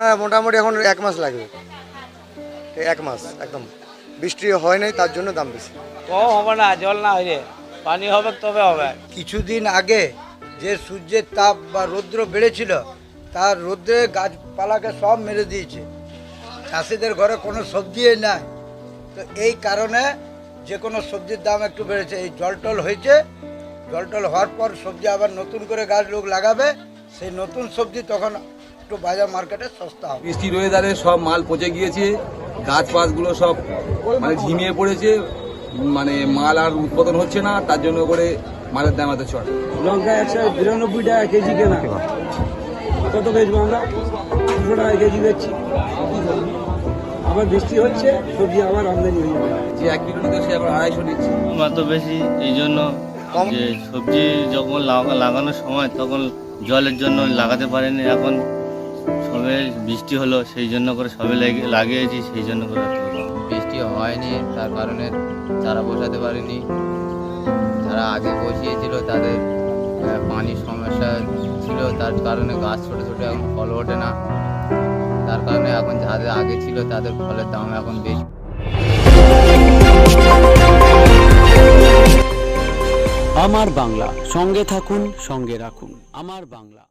হ্যাঁ মোটামুটি এখন এক মাস লাগবে। এক মাস একদম। বৃষ্টি হয় নাই তার জন্য দাম বেশি। কম হবে না জল না হইলে। পানি হবে তবে হবে। কিছুদিন আগে যে সূর্যের তাপ বা রৌদ্র বেড়েছিল তার রৌদ্রে গাছপালাকে সব মেরে দিয়েছে। চাষিদের ঘরে কোনো সবজি নাই। তো এই কারণে যে কোনো সবজির দাম একটু বেড়েছে। এই জলটল হয়েছে। জলটল হওয়ার পর সবজি আবার নতুন করে গাছ লোক লাগাবে। সেই নতুন সবজি তখন একটু বাজার মার্কেটে সস্তা হবে। বৃষ্টির ওয়েদারে সব মাল পচে গিয়েছে গাছ ফাছগুলো সব মানে ঝিমিয়ে পড়েছে মানে মাল আর উৎপাদন হচ্ছে না তার জন্য করে মালের দাম এত চড়ে। লঙ্কা একশো বিরানব্বই টাকা কেজি কেনা। কত বেচবো আমরা? দুশো টাকা কেজি বেচছি। আবার বৃষ্টি হচ্ছে সবজি আবার আমদানি হয়ে যাবে। যে এক কিলো নিতে সে আবার আড়াইশো নিচ্ছে। এত বেশি এই জন্য যে সবজি যখন লাগানোর সময় তখন জলের জন্য লাগাতে পারেনি এখন সবে বৃষ্টি হলো সেই জন্য করে সবে লাগিয়েছি সেই জন্য করে বৃষ্টি হয়নি তার কারণে চারা বসাতে পারেনি। যারা আগে বসিয়েছিল তাদের পানির সমস্যা ছিল তার কারণে গাছ ছোটো ছোটো এখন ফল ওঠে না। তার কারণে এখন যাদের আগে ছিল তাদের ফলের দাম এখন বেশি। আমার বাংলা সঙ্গে থাকুন সঙ্গে রাখুন। আমার বাংলা।